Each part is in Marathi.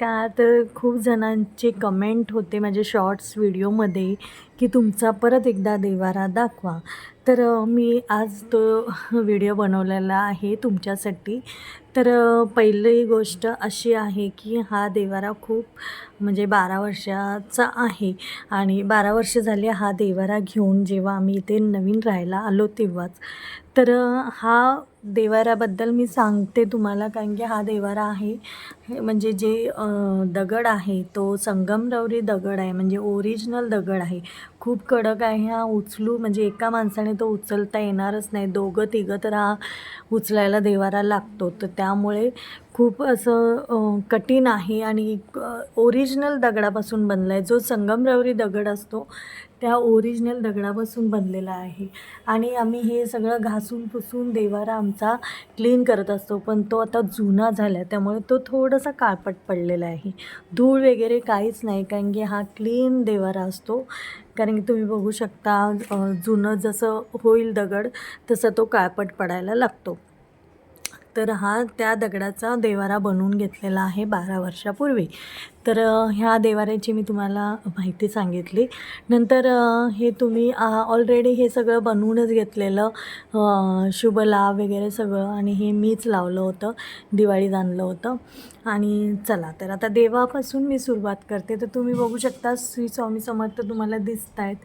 नमस्कार तर खूप जणांचे कमेंट होते माझे शॉर्ट्स व्हिडिओमध्ये की तुमचा परत एकदा देवारा दाखवा. तर मी आज तो व्हिडिओ बनवलेला आहे तुमच्यासाठी. तर पहिली गोष्ट अशी आहे की हा देवारा खूप म्हणजे बारा वर्षाचा आहे. आणि बारा वर्ष झाले हा देवारा घेऊन जेव्हा आम्ही इथे नवीन राहायला आलो तेव्हाच. तर हा देवाराबद्दल मी सांगते तुम्हाला कारण की हा देवारा आहे. हे म्हणजे जे दगड आहे तो संगमरवरी दगड आहे. म्हणजे ओरिजिनल दगड आहे. खूप कडक आहे. हा उचलू म्हणजे एका माणसाने तो उचलता येणारच नाही. दोघं तिघं तर हा उचलायला देवारा लागतो. तर त्यामुळे खूप असं कठीण आहे आणि ओरिजिनल दगडापासून बनला आहे जो संगमरवरी दगड असतो त्या ओरिजिनल दगडापासून बनलेला आहे. आणि आम्ही हे सगळं घासून पुसून देवारा आमचा क्लीन करत असतो. पण तो आता जुना झाला आहे त्यामुळे तो थोडासा काळपट पडलेला आहे. धूळ वगैरे काहीच नाही. कारण की हा क्लीन देवारा असतो. कारण की तुम्ही बघू शकता जुनं जसं होईल दगड तसं तो काळपट पडायला लागतो. तर हा त्या दगडाचा देवारा बनवून घेतलेला आहे बारा वर्षापूर्वी. तर ह्या देवाऱ्याची मी तुम्हाला माहिती सांगितली. नंतर हे तुम्ही ऑलरेडी हे सगळं बनवूनच घेतलेलं शुभ लाभ वगैरे सगळं आणि हे मीच लावलं होतं दिवाळीत आणलं होतं. आणि चला तर आता देवापासून मी सुरुवात करते. तर तुम्ही बघू शकता श्री स्वामी समर्थ तुम्हाला दिसत आहेत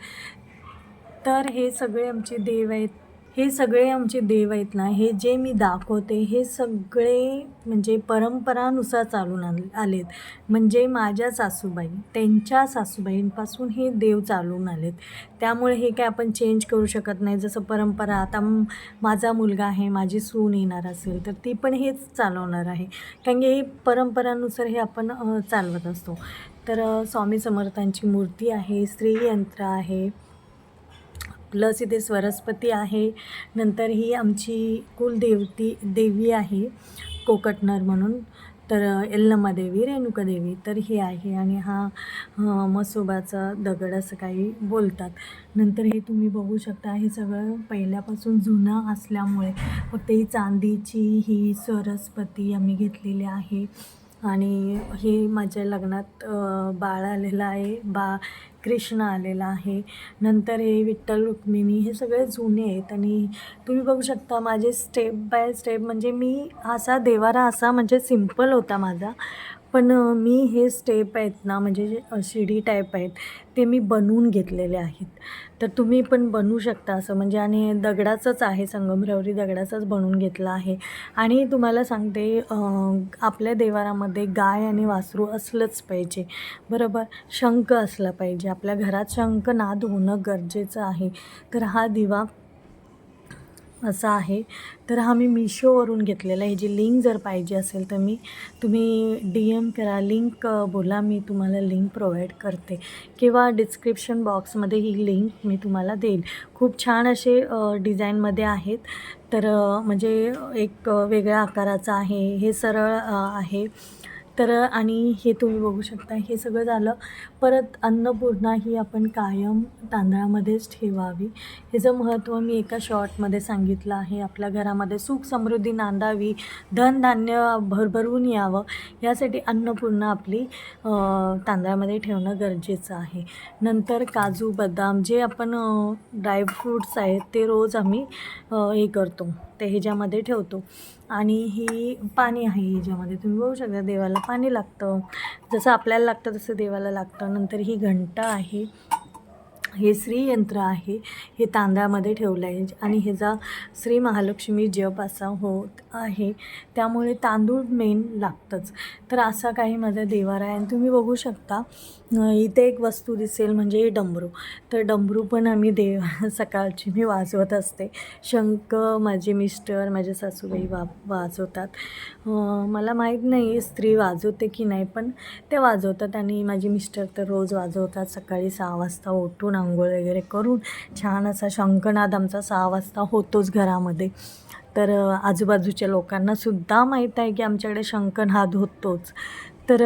तर हे सगळे आमचे देव आहेत. हे सगळे आमचे देव आहेत ना हे जे मी दाखवते हे सगळे म्हणजे परंपरानुसार चालून आले आलेत. म्हणजे माझ्या सासूबाई त्यांच्या सासूबाईंपासून हे देव चालून आलेत. त्यामुळे हे काय आपण चेंज करू शकत नाही. जसं परंपरा आता माझा मुलगा आहे माझी सून येणार असेल तर ती पण हेच चालवणार आहे. कारण की हे परंपरानुसार हे आपण चालवत असतो. तर स्वामी समर्थांची मूर्ती आहे श्रीयंत्र आहे. प्लस इथे सरस्वती आहे. नंतर ही आमची कुलदेवती देवी आहे कोकटनर म्हणून. तर यल्लम्मा देवी रेणुका देवी तर हे आहे. आणि हा मसोबाचा दगड असं काही बोलतात. नंतर हे तुम्ही बघू शकता हे सगळं पहिल्यापासून जुनं असल्यामुळे फक्त ही चांदीची ही सरस्वती आम्ही घेतलेली आहे. आणि हे माझ्या लग्नात बाळ आलेलं आहे बा कृष्ण आलेला आहे. नंतर हे विठ्ठल रुक्मिणी हे सगळे जुने आहेत आणि तुम्ही बघू शकता माझे स्टेप बाय स्टेप म्हणजे मी असा देवारा असा म्हणजे सिंपल होता माझा. पण मी हे स्टेप आहेत ना म्हणजे जे शिडी टाईप आहेत ते मी बनवून घेतलेले आहेत. तर तुम्ही पण बनवू शकता असं म्हणजे आणि दगडाचंच आहे संगमरवरी दगडाचंच बनवून घेतलं आहे. आणि तुम्हाला सांगते आपल्या देवारामध्ये गाय आणि वासरू असलंच पाहिजे बरोबर? शंख असला पाहिजे. आपल्या घरात शंखनाद होणं गरजेचं आहे. तर हा दिवा असं आहे. तर हा मी मिशोवरून घेतलेला आहे. जी लिंक जर पाहिजे असेल तर मी तुम्ही डी एम करा. लिंक बोला. मी तुम्हाला लिंक प्रोव्हाइड करते. किंवा डिस्क्रिप्शन बॉक्समध्ये ही लिंक मी तुम्हाला देईल. खूप छान असे डिझाईनमध्ये आहेत. तर म्हणजे एक वेगळ्या आकाराचा आहे. हे सरळ आहे. तर आणि हे तुम्ही बघू शकता हे सगळं झालं. परत अन्नपूर्णा ही आपण कायम तांदळामध्येच ठेवावी. ह्याचं महत्त्व मी एका शॉर्टमध्ये सांगितलं आहे. आपल्या घरामध्ये सुख समृद्धी नांदावी धनधान्य भरभरून यावं. यासाठी अन्नपूर्णा आपली तांदळामध्ये ठेवणं गरजेचं आहे. नंतर काजू बदाम जे आपण ड्रायफ्रूट्स आहेत ते रोज आम्ही हे करतो. ते ह्याच्यामध्ये ठेवतो. आणि ही पाणी आहे ह्याच्यामध्ये. तुम्ही बघू शकता देवाला पाणी लागतं. जसं आपल्याला लागतं तसं देवाला लागतं. नंतर ही घंटा आहे. हे श्रीयंत्र आहे. हे तांदळामध्ये ठेवलं आहे. आणि ह्याचा श्री महालक्ष्मी जप असा होत आहे. त्यामुळे तांदूळ मेन लागतंच. तर असा काही माझा देवारा आहे. आणि तुम्ही बघू शकता इथे एक वस्तू दिसेल म्हणजे डमरू. तर डमरू पण आम्ही देव सकाळची मी वाजवत असते. शंख माझे मिस्टर माझे सासूबाई वा वाजवतात. मला माहीत नाही स्त्री वाजवते की नाही पण ते वाजवतात आणि माझे मिस्टर तर रोज वाजवतात. सकाळी सहा वाजता उठून आंघोळ वगैरे करून छान असा शंखनाद आमचा सहा वाजता होतोच घरामध्ये. तर आजूबाजूच्या लोकांना सुद्धा माहीत आहे की आमच्याकडे शंखनाद होतोच तर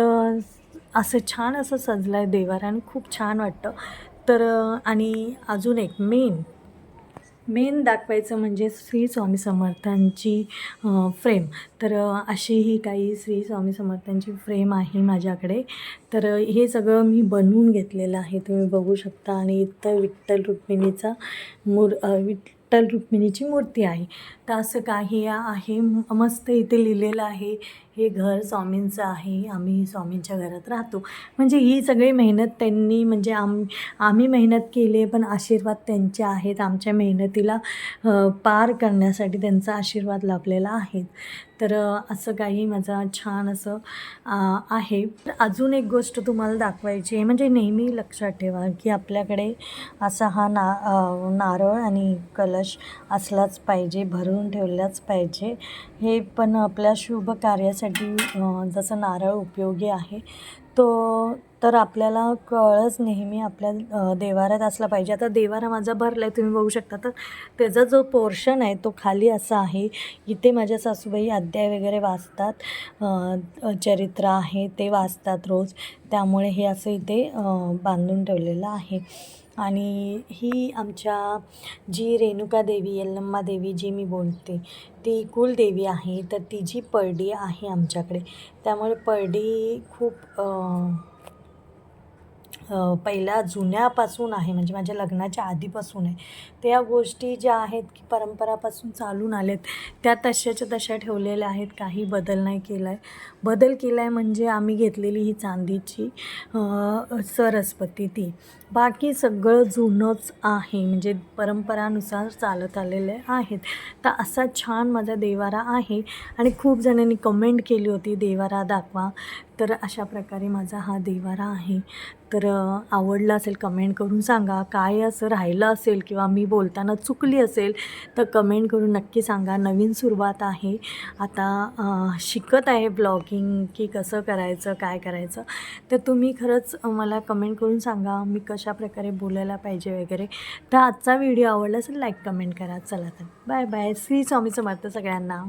असं छान असं सजलं आहे देवार आणि खूप छान वाटतं. तर आणि अजून एक मेन मेन दाखवायचं म्हणजे श्री स्वामी समर्थांची फ्रेम तर अशी ही काही श्री स्वामी समर्थांची फ्रेम आहे माझ्याकडे. तर हे सगळं मी बनवून घेतलेलं आहे. तुम्ही बघू शकता. आणि इथं विठ्ठल रुक्मिणीचा मूर विठ्ठल रुक्मिणीची मूर्ती आहे. तर असं काही आहे. मस्त इथे लिहिलेलं आहे. हे घर स्वामींचं आहे. आम्ही स्वामींच्या घरात राहतो. म्हणजे ही सगळी मेहनत त्यांनी म्हणजे आम आम्ही मेहनत केली आहे पण आशीर्वाद त्यांचे आहेत. आमच्या मेहनतीला पार करण्यासाठी त्यांचा आशीर्वाद लाभलेला आहे. तर असं काही माझा छान असं आहे. अजून एक गोष्ट तुम्हाला दाखवायची आहे. म्हणजे नेहमी लक्षात ठेवा की आपल्याकडे असा हा ना नारळ आणि कलश असलाच पाहिजे. भरून ठेवलाच पाहिजे. हे पण आपल्या शुभ कार्यासाठी जसं नारळ उपयोगी आहे तो तर आपल्याला कळच नेहमी आपल्या देवाऱ्यात असला पाहिजे. आता देवारा माझा भरला आहे तुम्ही बघू शकता. तर त्याचा जो पोर्शन आहे तो खाली असा आहे. इथे माझ्या सासूबाई अध्याय वगैरे वाचतात. चरित्र आहे ते वाचतात रोज. त्यामुळे हे असं इथे बांधून ठेवलेलं आहे. आणि ही आमच्या जी रेणुका देवी यल्लम्मा देवी जी मी बोलते ती कुलदेवी आहे. तर ती जी परडी आहे आमच्याकडे. त्यामुळे परडी खूप पहिल्या जुन्यापासून आहे म्हणजे माझ्या लग्नाच्या आधीपासून आहे. त्या गोष्टी ज्या आहेत की परंपरापासून चालून आल्यात त्या तशाच्या तशा ठेवलेल्या आहेत. काही बदल नाही केला आहे बदल केला आहे म्हणजे आम्ही घेतलेली ही चांदीची सरस्पती सरस्वती ती. बाकी सगळं जुनंच आहे म्हणजे परंपरानुसार चालत आलेले आहेत. तर असा छान माझा देवारा आहे आणि खूप जणांनी कमेंट केली होती देवारा दाखवा. तर अशा प्रकारे माझा हा देवारा आहे. तर आवडलं असेल कमेंट करून सांगा. काय असं राहिलं असेल किंवा मी बोलताना चुकली असेल तर कमेंट करून नक्की सांगा. नवीन सुरुवात आहे. आता शिकत आहे ब्लॉगिंग की कसं करायचं काय करायचं. तर तुम्ही खरंच मला कमेंट करून सांगा. मी कशा प्रकारे बोलायला पाहिजे वगैरे. तर आजचा व्हिडिओ आवडला असेल लाईक कमेंट करा. चला तर. बाय बाय श्री स्वामी समर्थ सगळ्यांना.